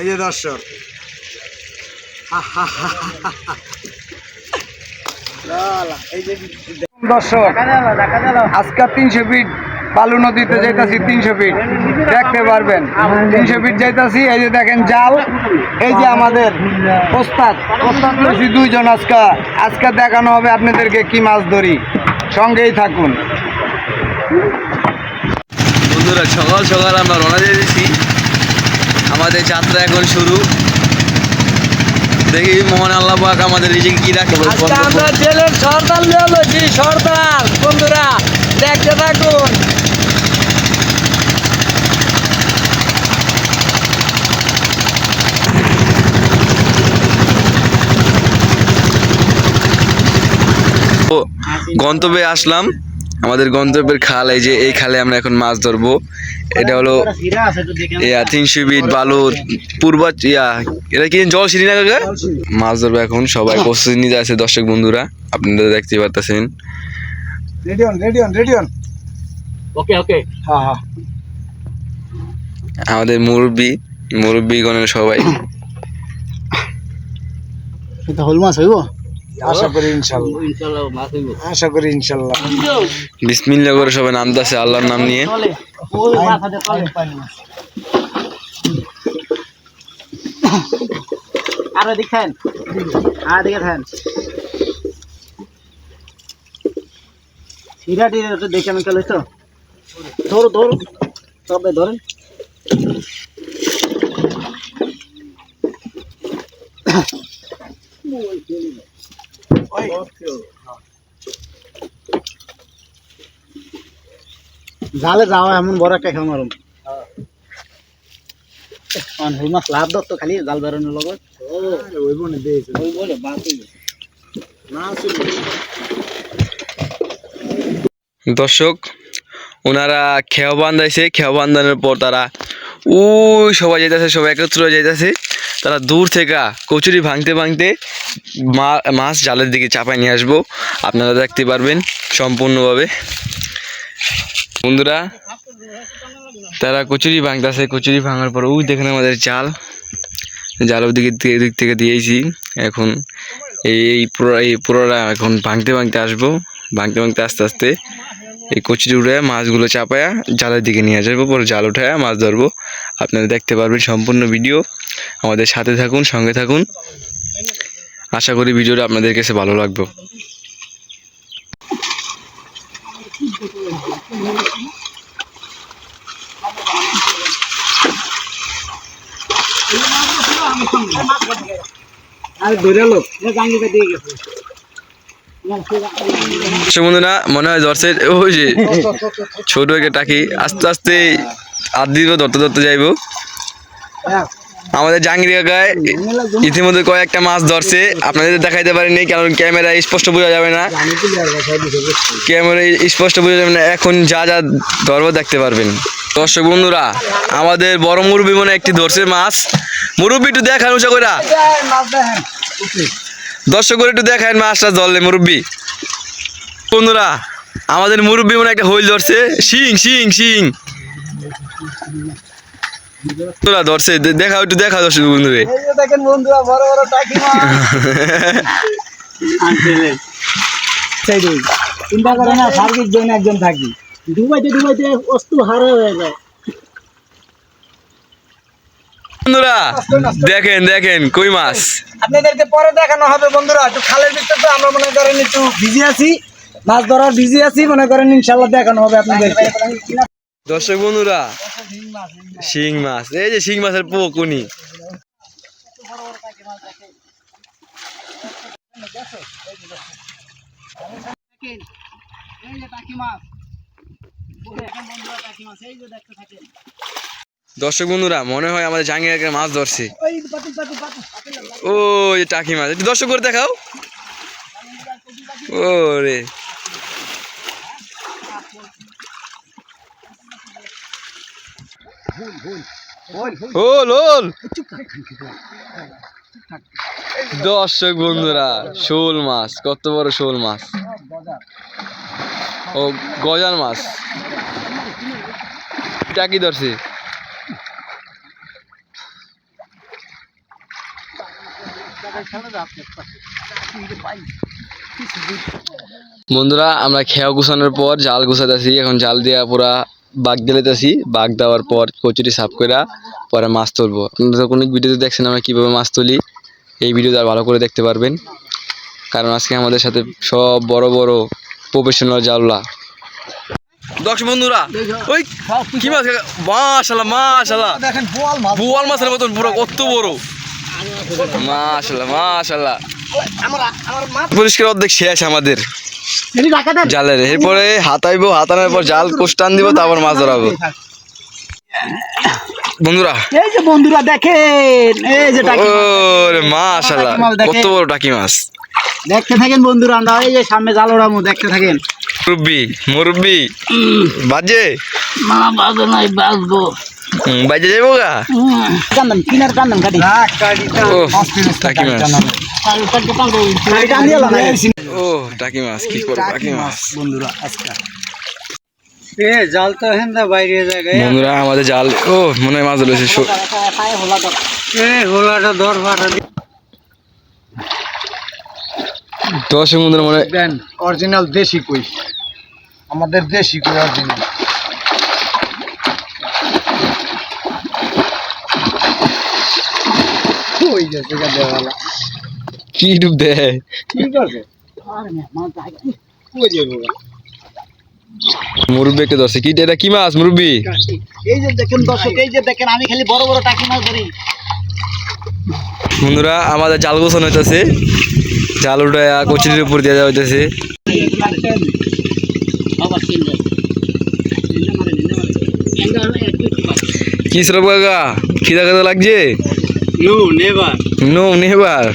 এই যে দর্শক। তিনশো ফিট নদীতে যাইতাছি তিনশো ফিট। পারবেন, তিনশো ফিট যাইতাছি, এই যে দেখেন এই যে আমাদের রয়েছি দুইজন আজকে। দেখানো হবে আপনাদেরকে কি মাছ ধরি। সঙ্গেই থাকুন। বন্ধুরা, সকাল সকাল আমরা রওনা দিয়ে আমাদের যাত্রা এখন শুরু। দেখি মোহন আল্লাহ পাক আমাদের রিজিকে কি রাখে। আমরা জেলের সর্দার নিয়ে বলছি সর্দার। বন্ধুরা দেখতে থাকুন। গন্তব্যে আসলাম। আমাদের গন্তব্যের খাল এই যে এই খালে আমরা এখন মাছ ধরবো। এটা হলো ইয়া তিনশো বিট বালু পূর্ব ইয়া এটা কি জল সিঁড়ি না কাকা? মাছ ধরবো এখন সবাই প্রস্তুতি নিতে আছে দর্শক বন্ধুরা আপনারা দেখতে পারতেছেন। Ready on ready on ready on okay okay. হ্যাঁ হ্যাঁ। আমাদের মুরব্বী মুরব্বী মুরব্বীগণের সবাই। এটা হল মাছ হইব? আশা করি ইনশাল্লাহ। ইনশাআল্লাহ মাছ হইব। আশা করি ইনশাল্লাহ। বিসমিল্লা করে সবাই নামতে আছে আল্লাহর নাম নিয়ে। আর এদিক খান। আর এদিকে খান। সিরা টিরা তো দেখে আমি চলে তো ধরো ধরো। তবে ধরেন। জালে যাওয়া এমন বড় একটা খেয়ে মারুম। হই মাছ লাভ দত্ত খালি জাল বেরোনোর লগত। ওই বনে দিয়েছে। ওই বলে বাদ হইব দর্শক ওনারা খেয়া বান্ধাইছে খেয়া বান্ধানোর পর তারা ওই সবাই যাইতেছে, সবাই একত্র হয়ে যাইতেছে। তারা দূর থেকে কচুরি ভাঙতে ভাঙতে মাছ জালের দিকে চাপায় নিয়ে আসব। আপনারা দেখতে পারবেন সম্পূর্ণভাবে। বন্ধুরা, তারা কচুরি ভাঙতেছে, কচুরি ভাঙার পর, ওই দেখেন আমাদের জাল। জাল ওদিকে দিক থেকে দিয়েছি। এখন এই পুরো, এই পুরোটা এখন ভাঙতে ভাঙতে আসব। ভাঙতে ভাঙতে আস্তে আস্তে এই কচুরি উঠে মাছগুলো চাপায়া জালের দিকে নিয়ে যাব পরে জাল উঠায়া মাছ ধরবো। আপনারা দেখতে পারবেন সম্পূর্ণ ভিডিও। আমাদের সাথে থাকুন, সঙ্গে থাকুন। আশা করি ভিডিওটা আপনাদের কাছে ভালো লাগবে। আর ধরে লোক দিয়ে গেছে। বন্ধুরা, মনে হয় ধরছে ওই যে ছোট একটা টাকি আস্তে আস্তে আর দিব ধরতে ধরতে যাইবো। আমাদের জাঙ্গিরি কাকায় ইতিমধ্যে কয়েকটা মাছ ধরছে। আপনাদের দেখাইতে পারিনি, কারণ ক্যামেরা স্পষ্ট বোঝা যাবে না। ক্যামেরা স্পষ্ট বোঝা যাবে না, এখন যা যা ধরবো দেখতে পারবেন। দর্শক বন্ধুরা, আমাদের বড় মুরব্বী মনে একটি ধরছে মাছ। মুরব্বী একটু দেখান, উঁচা দর্শক করে একটু দেখান মাছটা ধরলে মুরব্বী। বন্ধুরা আমাদের মুরব্বী মনে একটা হইল ধরছে। শিং শিং শিং। তোরা ধরছে। দে- দেখাও একটু দেখা দর্শক বন্ধুরে। দেখেন বন্ধুরা বড় বড় টাকি চিন্তা করে না জন্য একজন থাকি। ডুবাইতে ডুবাইতে অস্তু হারা হয়ে যায়। বন্ধুরা দেখেন দেখেন কই মাছ? আপনাদেরকে পরে দেখানো হবে বন্ধুরা। একটু খালের ভিতরে তো আমরা মনে করেন একটু বিজি আছি। মাছ ধরার বিজি আছি মনে করেন ইনশাল্লাহ দেখানো হবে আপনাদেরকে। দর্শক বন্ধুরা শিং মাছ এই যে শিং মাছের পোকুনি এই যে টাকি মাছ বন্ধুরা টাকি মাছ। এই যে দেখতে থাকেন। দর্শক বন্ধুরা, মনে হয় আমাদের একটা মাছ ধরছে। ও টাকি মাছ, একটু দর্শক করে দেখাও। ও রে দর্শক বন্ধুরা, শোল মাছ, কত বড় শোল মাছ। ও, গজার মাছ। টাকি ধরছে। বন্ধুরা আমরা খেয়া গুছানোর পর জাল গুছাতেছি এখন জাল দিয়া পুরা বাঘ দিলেতেছি বাঘ দেওয়ার পর কচুরি সাফ করে পরে মাছ তুলবো। আপনারা তো কোনো ভিডিওতে দেখছেন আমরা কীভাবে মাছ তুলি এই ভিডিওতে আর ভালো করে দেখতে পারবেন। কারণ আজকে আমাদের সাথে সব বড় বড় প্রফেশনাল জাললা দর্শক বন্ধুরা ওই কি মাছ? মাশাল্লাহ মাশাল্লাহ দেখেন বোয়াল মাছ। মাছের মতন পুরো কত বড়। মাশাল্লাহ মাশাল্লাহ। পরিষ্কার অর্ধেক শেষ আমাদের। জালের। এরপরে হাতাইবো হাতানোর পর জাল কোষ্টান দিব তারপর মাছ ধরাবো। বন্ধুরা। এই যে বন্ধুরা দেখেন এই যে টাকি ওরে দেখে। কত বড় টাকি মাছ। দেখতে থাকেন বন্ধুরা আমরা এই যে সামনে জাল ওড়ামু দেখতে থাকেন। মুরব্বি মুরব্বি। বাজে? মা বাজো নাই বাজবো। যাইবো গা? কান্দান কিনার কান্দান কাটি ও টাকি মাছ। ও টাকি মাছ কি করব টাকি মাছ। বন্ধুরা আজকে। জাল তো হেন্দা বাইরে জায়গায় বন্ধুরা আমাদের জাল ও মনে হয় মাছ বন্ধুরা মনে হয় অরিজিনাল দেশি কই। আমাদের দেশি কই অরিজিনাল ওই দেওয়ালা কি ডুব দেয়? ঠিক আছে? মুরব্বি কে ধরছে। কি এটা কি মাছ মুরব্বি? এই যে দেখেন দর্শক এই যে দেখেন আমি খালি বড় বড় টাকি মাছ ধরি। বন্ধুরা আমাদের জাল গোছানো হইতেছে। জাল উঠে কচুরির উপর দিয়ে দেওয়া হইতেছে। কি সরব কাকা? খিদা খাদা লাগছে? নো নেভার নো নেবার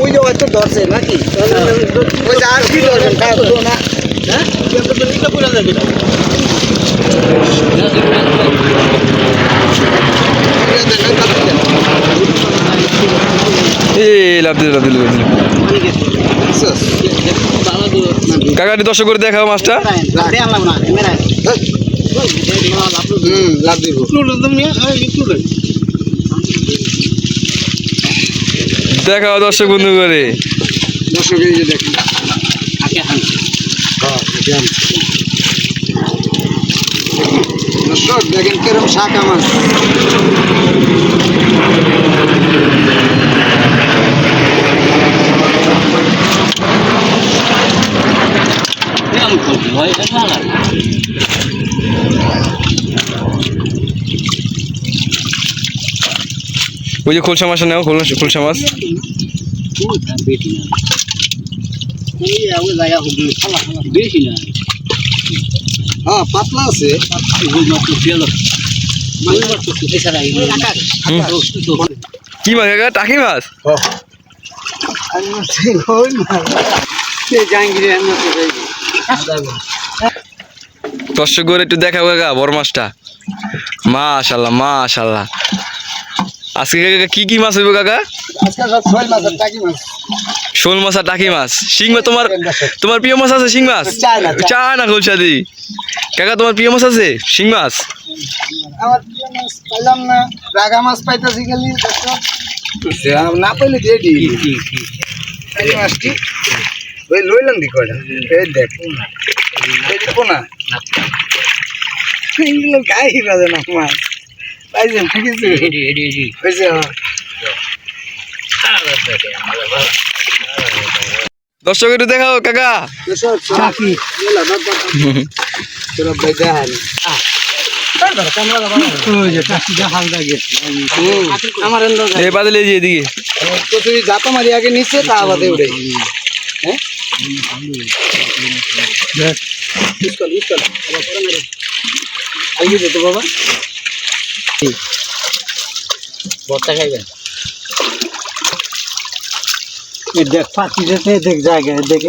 ওই যে হয়তো ধরছে নাকি ওই আর কি খাব না এ লাভ দিল লাভ দিল লাভ দিল। কাকা একটু দর্শক করে দেখাও মাছটা। দেখাও দর্শক বন্ধু করে। দর্শক এই যে দেখেন। দর্শক দেখেন কিরম শাখা মাছ ওই যে খোলসা মাছ নেও খোলসা খোলসা মাছ। হ্যাঁ পাতলা আছে। কি মাছ টাকি মাছ। দর্শক করে একটু দেখাও কাকা বড় মাছটা। মাশাল্লাহ মাশাল্লাহ। আজকে কাকা কি কি মাছ হইব কাকা? মাছ শোল মাছ আর টাকি মাছ। শিং মাছ তোমার তোমার প্রিয় মাছ আছে শিং মাছ? চায় না, চায়। চায় দি কাকা তোমার প্রিয় মাছ আছে শিং মাছ? আমার প্রিয় মাছ পাইলাম না। রাগা মাছ পাইতেছি গেলি না পাইলে দিয়ে দিই। এই মাছটি ওই লইলাম দি কয়টা? এই দেখ। এই দেখো না। এইগুলো গায়ে বাজে না মাছ। পাইছে না কিছু? হয়েছে দর্শক একটু দেখাও কাকা। চাকি তোরা ভাই দেখ পাখি যেতে দেখ জায়গা দেখে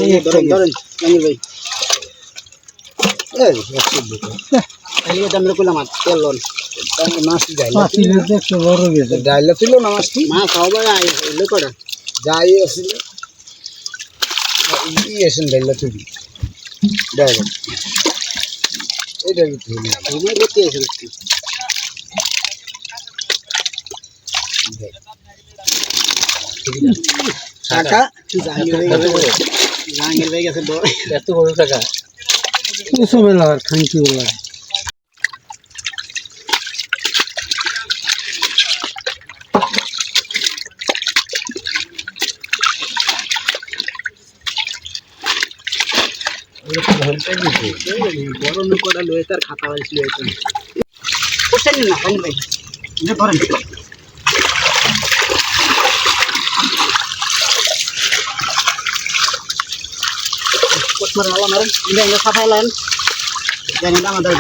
ডাইলা ছিল না মাছটি। মাছ হবে এলে কটা। যাই আসলে ই আসেন ডাইলা তুলি ডাইলা। এটা গতি আসেন টাকা? জাহাঙ্গীর ভাই গেছে। এত বড় টাকা? কিছু বেলা আর খাইছি বড় নৌকাটা লয়ে তার খাতা ধরেন। কোশ্চেন আলা মারেন ইন্দা ইন্দা সাফাই লাইন। জানি না আমাদের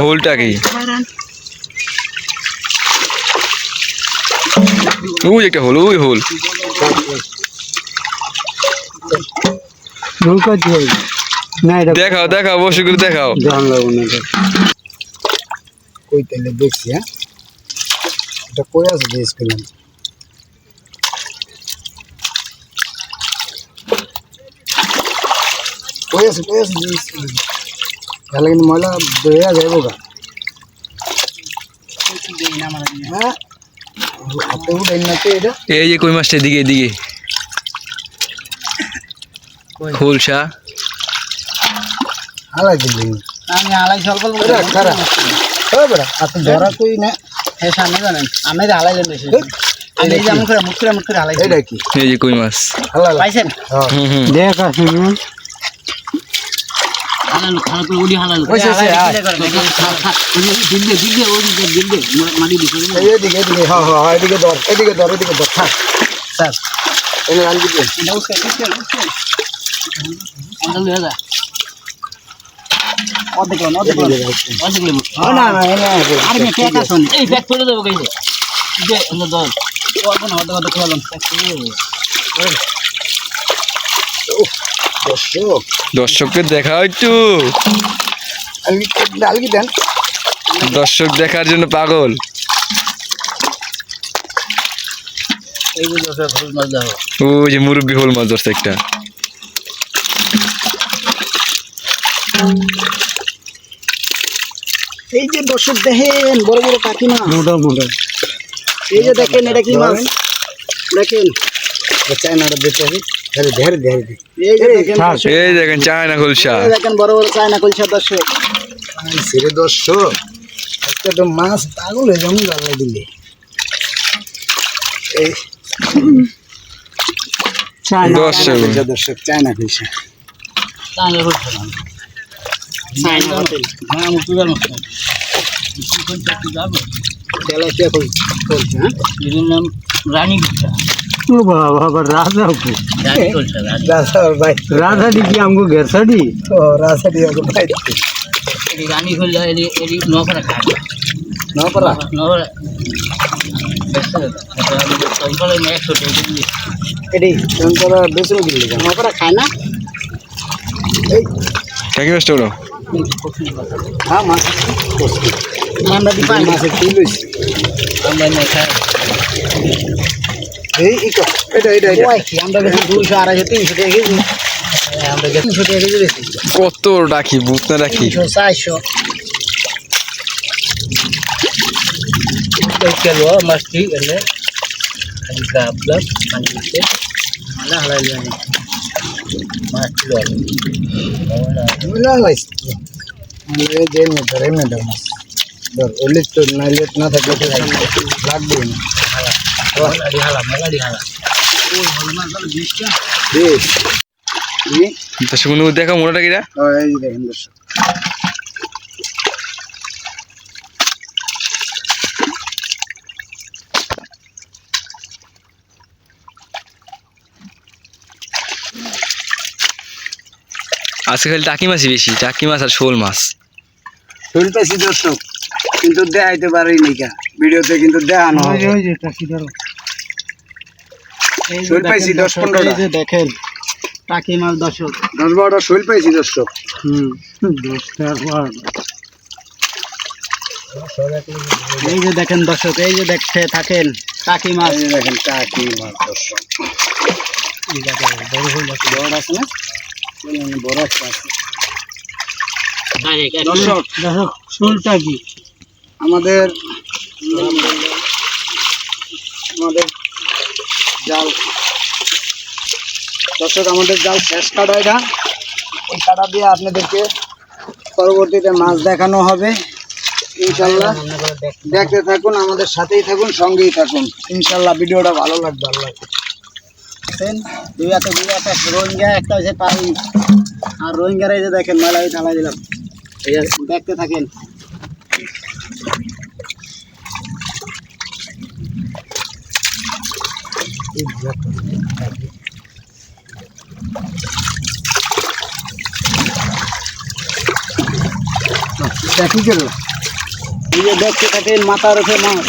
হোলটা কি? ওই একটা হোল ওই হোল দেখাও দেখাও বসে করে দেখাও। কই তাহলে দেখছি হ্যাঁ? এটা কই আছে জিজ্ঞেস করলাম। জিজ্ঞেস করলাম তাহলে কিন্তু ময়লা বেড়ে যাইব গা। হ্যাঁ? হাতে উঠে না তো এটা? এই যে কই মাছটা এদিকে এদিকে। খোলসা হালাই দিলি। আমি আলাই স্বল্প বেড়া খারা। বেড়া আর ধরা কই না। হ্যাঁ সামনে জানেন আমি যে হালাইলেন বেশি এই যে কই মাছ। পাইছেন? হ্যাঁ। দেখ হালালো খারাপ করে ওডি হালালো। আয়। দিল্লে দিল্লে। ওডি দিল্লে মাটি দিছে এদিকে এদিকে হ্যাঁ হ্যাঁ এদিকে ধর এদিকে ধর এদিকে ধর থাক। স্যার। এনে রান দিতে এটা উসকে উসকে উসকে আন্দাল যা অর্ধেক অর্ধেক অর্ধেক লেবু। না না আর আমি কে কাজ এই ব্যাগ তুলে দেবো কইছে দে অন্য দল অল্প না অর্ধেক অর্ধেক খেলাম। দর্শক। দর্শককে দেখাও একটু। আলগি দেন। দর্শক দেখার জন্য পাগল। ওই যে মুরব্বী হোল মাছ ধরছে একটা। এই যে দর্শক দেখেন বড় বড় কাকিমা মোটা মোটা। এই যে দেখেন এটা কি মাছ? দেখেন। চায়নাটা ধরে এই যে দেখেন দর্শক, এই দেখেন চায়না খোলসা। এই দেখেন বড় বড় চায়না কলসা দর্শক। সেরে দর্শক একটা তো মাছ পাগল হয়ে যেমন জ্বালা দিলে। এই। দর্শক কলসা দর্শক চায়না কলসা তাহলে হচ্ছে না হোটেল হ্যাঁ আমি যাব তেলা কে হ্যাঁ? এর নাম রানী ও বাবা আবার রাজা হকু রানী কলসা রানী রাজা। ভাই। রাজাডি কি আমগো ঘেরসাডি ও রাজা দিয়ে ভাই। এটি রানী কলসা এটি এটি নকরা খায় না পারা নকরা দিয়ে এডি তোমরা বেসরো দিলে নকরা খায় না? এই। কাকি মাছটা ওলো হ্যাঁ মাছ আমরা দি পাই? মাছের কিল আমরা না খাই। এই ইকো এটা এটা এটা। ওই কি আমরা বেশি দুশো আড়াইশো তিনশো টাকা কেজি। আমরা তিনশো টাকা কেজি বেশি। কত ডাকি বুঝ না ডাকি তিনশো চারশো। কেলো মাছটি এলে খালি গাবলাম পানি দিতে। হালাই যে নে ধরে মে মাছ। ধর ওলি তো নাইলে না থাকলে তো লাগবে না। দর্শক বন্ধু দেখো মোটাটা কিরা ও, এই যে দেখেন দর্শক আজকে খালি টাকি মাছই বেশি টাকি মাছ আর শোল মাছ শুনতেছি দর্শক কিন্তু দেখাইতে পারি নি কা। ভিডিওতে কিন্তু দেখানো হবে। ওই যে টাকি ধরো। শুন পাইছি দশ পনেরোটা। দেখেন টাকি মাছ দর্শক। দশ বারোটা শৈল পাইছি দর্শক। হুম। দশটার পর এই যে দেখেন দর্শক এই যে দেখতে থাকেন টাকি মাছ। দেখেন টাকি মাছ দর্শক। বড় আছে। না? বড় একটা আছে। দর্শক। দর্শক শুলটা কি আমাদের আমাদের জাল। দর্শক, আমাদের জাল শেষ কাটা এটা। এই কাটা দিয়ে আপনাদেরকে পরবর্তীতে মাছ দেখানো হবে। ইনশাল্লাহ দেখতে থাকুন, আমাদের সাথেই থাকুন, সঙ্গেই থাকুন। ইনশাল্লাহ ভিডিওটা ভালো লাগবে ভালো লাগবে দুই হাতে দুই হাতে রোহিঙ্গা, একটা হচ্ছে পাই আর রোহিঙ্গার এই যে দেখেন মেলায় থালা দিলাম। এই যে দেখতে থাকেন। কি করল এই যে দেখতে থাকেন মাথার উপরে মাছ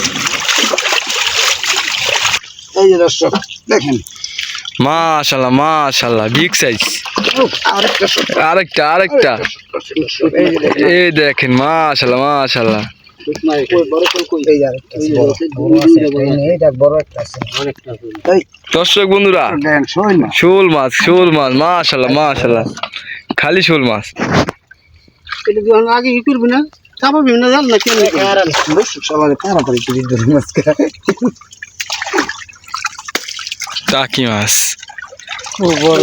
এই যে দর্শক দেখেন মাশাল্লাহ মাশাল্লাহ বিগ আরেকটা আরেকটা। এই দেখেন মাশাল্লাহ মাশাল্লাহ বড় বড়। বড় বড় দর্শক বন্ধুরা, শোল মাছ শোল মাছ, মাশাল্লাহ মাশাল্লাহ। খালি শোল মাছ। আগে না কেন সবাই তাড়াতাড়ি টাকি মাছ। বড় বড়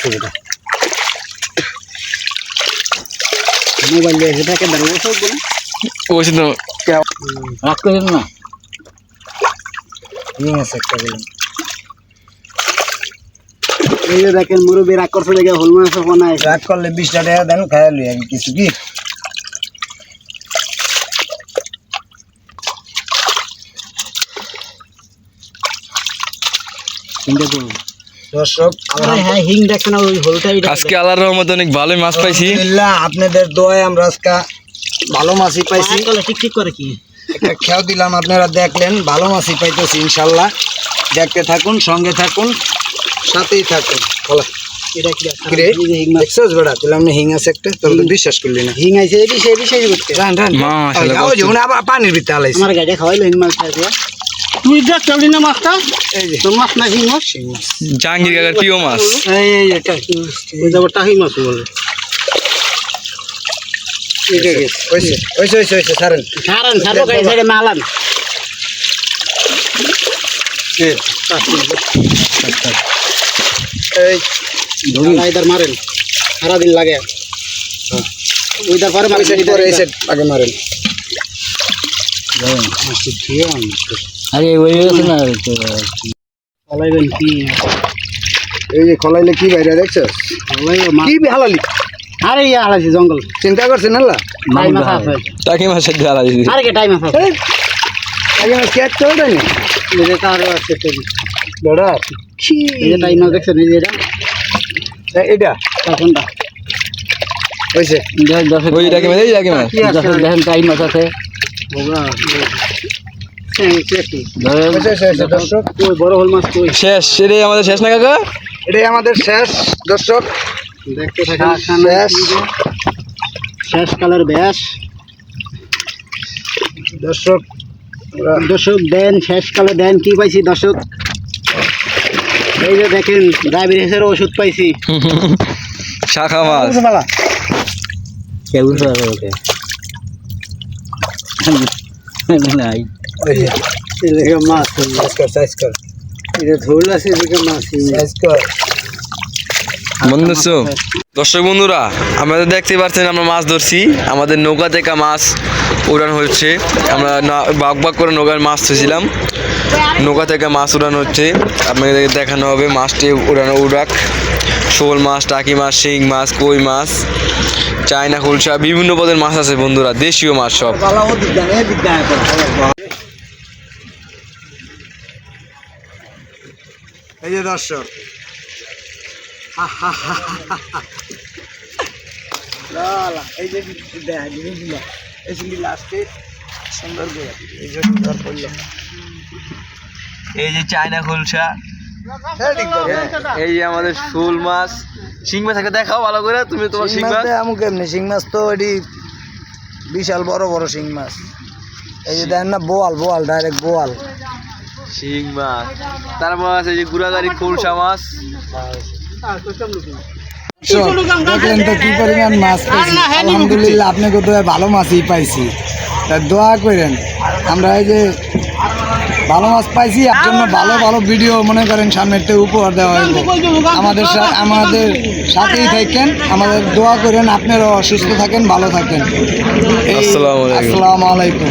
ফুল মোবাইল দিয়ে সেটাকে দাঁড়িয়ে বসে উঠবো ওই তো না? রিং আছে একটা বলুন এই যে দেখেন মুরব্বী রাগ করছে দেখে হল মাছ বানায় রাগ করলে বিশটা টাকা দেন খাইয়া লই আমি কিছু কি? চিন্তা করুন দর্শক হ্যাঁ হিং দেখছে না ওই হলটাই আজকে আল্লাহর রহমতে অনেক ভালোই মাছ পাইছি। আপনাদের দোয়ায় আমরা আজকে ভালো মাছই পাইছি। ঠিক ঠিক করে কি? একটা খেয়াল দিলাম আপনারা দেখলেন ভালো মাছই পাইতেছি ইনশাল্লাহ। দেখতে থাকুন সঙ্গে থাকুন সাথেই থাকুন। বলো। হিং আছে একটা বিশ্বাস করলি না। হিং আছে এই বিষয়ে বিষয় করতে। Run run. মাশাআল্লাহ, ওই যে উনি আবার পানির ভিতরে আলাইছে। আমার গাড়ি খাওয়াইলো হিং মাছ তুই দেখ চলি না মাছটা। তোর মাছ না হিং মাছ? জাহাঙ্গীর প্রিয় মাছ। এই মাছ বলে। সারান গাড়ি সাইডে মালান। এই মারেন সারাদিন লাগে। পরে পরে এই সাইড আগে মারেন। আরে ওই না চালাইবেন কি? এই যে খলাইলে কি বাইরে দেখছ? কি হালালি? আরে ইয়া হালাইছি জঙ্গল। চিন্তা করছেন আল্লাহ? টাইম আছে। টাকি মাছের জ্বালা দিদি আরে কে টাইম আছে? আগে আমার ক্যাচ চলবে না? যে তার আছে বেড়া। কি এই যে টাইম আছে দেখছেন এই এটা? এটা তখনটা হইছে? ওই টাকি মাছ এই টাকি মাছ দেখেন আছে। হইছে হইছে হইছে বড় হল মাছ শেষ এটাই আমাদের শেষ না কাকা? এটাই আমাদের শেষ দর্শক। দেখতে থাকেন শেষ। শেষ কালের ব্যাস। দর্শক দর্শক দেন শেষকালে দেন কি পাইছি দর্শক? এই যে দেখেন ডায়াবেটিসের ওষুধ পাইছি। শাখা মাছ। বালা কেমন ওকে। নাই। হইছে মাছ। কর সাইজ কর। এটা ঝোল আছে এদিকে মাছ। সাইজ কর। বন্ধু দর্শক বন্ধুরা, আপনারা দেখতে পাচ্ছেন আমরা মাছ ধরছি। আমাদের নৌকা থেকে মাছ উড়ান হচ্ছে। আমরা বাগ বাগ করে নৌকার মাছ ধরছিলাম। নৌকা থেকে মাছ উড়ানো হচ্ছে। আপনাদের দেখানো হবে মাছটি উড়ানো উড়াক। শোল মাছ, টাকি মাছ, শিং মাছ, কই মাছ, চায়না কুলসা বিভিন্ন পদের মাছ আছে বন্ধুরা, দেশীয় মাছ সব। এই যে দর্শক এই যে চায়না কুলসা এই যে আমাদের শোল মাছ শিং মাছ দেখাও ভালো করে তুমি তোমার শিং মাছ আমু কেমনি শিং মাছ তো এটি বিশাল বড় বড় শিং মাছ এই যে দেখেন না বোয়াল বোয়াল ডাইরেক্ট বোয়াল শিং মাছ তারপর আছে যে গুড়াগাড়ি খোলসা মাছ দেখলেন তো কি পরিমাণ মাছ আলহামদুলিল্লাহ আপনাকে তো ভালো মাছই পাইছি। তা দোয়া করেন আমরা এই যে ভালো মাছ পাইছি এর জন্য ভালো ভালো ভিডিও মনে করেন সামনের উপহার দেওয়া হইব। আমাদের আমাদের সাথেই থাকেন। আমাদের দোয়া করেন আপনারাও অসুস্থ থাকেন ভালো থাকেন। আসসালামু আলাইকুম।